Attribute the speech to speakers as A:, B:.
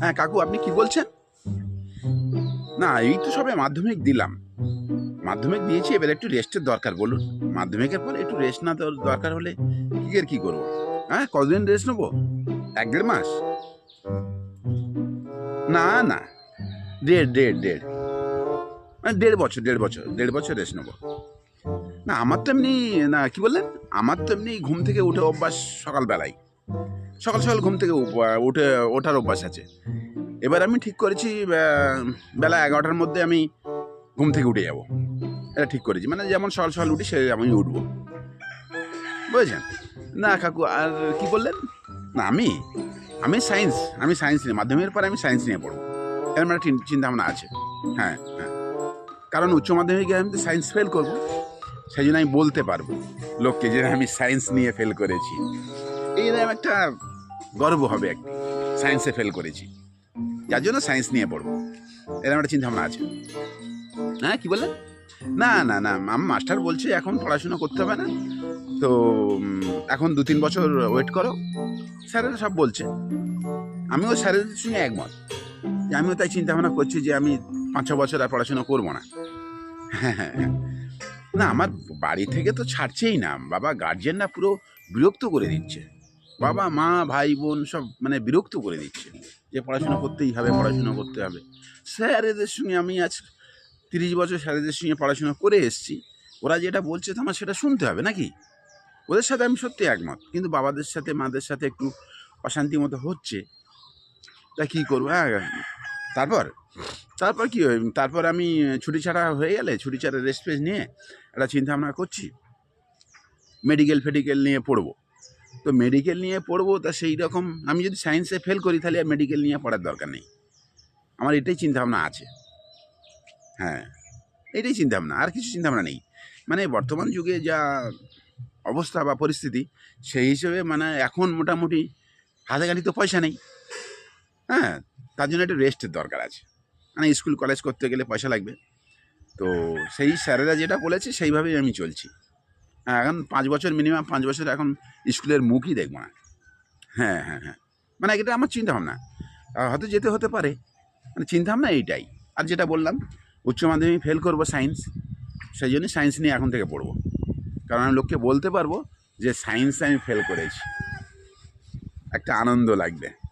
A: হ্যাঁ কাকু, আপনি কি বলছেন? না, এই তো সবে মাধ্যমিক দিলাম। মাধ্যমিক দিয়েছি, এবার একটু রেস্টের দরকার, বলুন। মাধ্যমিকের পরে একটু রেস্ট না দরকার হলে কি এর কি করব? হ্যাঁ কতদিন রেস্ট নেব? এক দেড় মাস? না না, দেড় দেড় দেড়। মানে দেড় বছর দেড় বছর দেড় বছর রেস্ট নেব। না, আমার তো এমনি, না, কি বললেন? আমার তো এমনি ঘুম থেকে উঠে অভ্যাস সকালবেলায়। সকাল সকাল ঘুম থেকে উঠে ওঠার অভ্যাস আছে। এবার আমি ঠিক করেছি বেলা এগারোটার মধ্যে আমি ঘুম থেকে উঠে যাব। এটা ঠিক করেছি মানে যেমন সকাল সকাল উঠি, সে আমি উঠবো। বুঝেছেন? না, কাকু, আর কি বললেন? না, আমি আমি সায়েন্স আমি সায়েন্স নিয়ে, মাধ্যমিকের পরে আমি সায়েন্স নিয়ে পড়ব। চিন- চিন্তা ভাবনা আছে। হ্যাঁ হ্যাঁ। কারণ উচ্চ মাধ্যমিকে আমি তো সায়েন্স ফেল করব, সেই জন্য আমি বলতে পারব লোককে যে আমি সায়েন্স নিয়ে ফেল করেছি। এই একটা গর্ব হবে একটি সায়েন্সে ফেল করেছি। যার জন্য সায়েন্স নিয়ে পড়ব। এরকম একটা চিন্তা ভাবনা আছে। হ্যাঁ কি বললেন না না না আমার মাস্টার বলছে এখন পড়াশোনা করতে হবে না। তো এখন দু তিন বছর ওয়েট করো। স্যারেরা সব বলছে। আমিও স্যারের সঙ্গে একমত। যে আমিও তাই চিন্তা ভাবনা করছি যে আমি পাঁচ ছ বছর আর পড়াশোনা করব না। হ্যাঁ। না, আমার বাড়ি থেকে তো ছাড়ছেই না। বাবা গার্জেনরা পুরো বিরক্ত করে দিচ্ছে। বাবা, মা, ভাই, বোন সব মানে বিরক্ত করে দিচ্ছে যে পড়াশোনা করতেই হবে, পড়াশোনা করতে হবে। স্যারেদের সঙ্গে আমি আজ তিরিশ বছর স্যারেদের সঙ্গে পড়াশোনা করে এসেছি। ওরা যেটা বলছে তো আমার সেটা শুনতে হবে নাকি? ওদের সাথে আমি সত্যি একমত। কিন্তু বাবাদের সাথে, মাদের সাথে একটু অশান্তি মতো হচ্ছে। তা কী করব? হ্যাঁ তারপর? তারপর কী? তারপর আমি ছুটি ছাড়া হয়ে গেলে, ছুটি ছাড়া রেস্ট নিয়ে একটা চিন্তা ভাবনা করছি। মেডিকেল ফেডিকেল নিয়ে পড়ব। তো মেডিকেল নিয়ে পড়ব, তা সেই রকম আমি যদি সায়েন্সে ফেল করি, তাহলে আর মেডিকেল নিয়ে পড়ার দরকার নেই। আমার এটাই চিন্তাভাবনা আছে। হ্যাঁ এটাই চিন্তাভাবনা, আর কিছু চিন্তাভাবনা নেই। মানে বর্তমান যুগে যা অবস্থা বা পরিস্থিতি, সেই হিসেবে মানে এখন মোটামুটি হাতে গাড়ি তো পয়সা নেই। হ্যাঁ তার জন্য একটু রেস্টের দরকার আছে। মানে স্কুল কলেজ করতে গেলে পয়সা লাগবে। তো সেই স্যারেরা যেটা বলেছে, সেইভাবেই আমি চলছি। এখন পাঁচ বছর মিনিমাম পাঁচ বছর এখন স্কুলের মুখই দেখব না। হ্যাঁ হ্যাঁ হ্যাঁ। মানে এটা আমার চিন্তা ভাবনা হয়তো যেতে হতে পারে। মানে চিন্তা ভাবনা এইটাই। আর যেটা বললাম, উচ্চ মাধ্যমিক ফেল করব সায়েন্স সেই জন্য সায়েন্স নিয়ে এখন থেকে পড়ব। কারণ আমি লোককে বলতে পারব যে সায়েন্সে আমি ফেল করেছি। একটা আনন্দ লাগবে।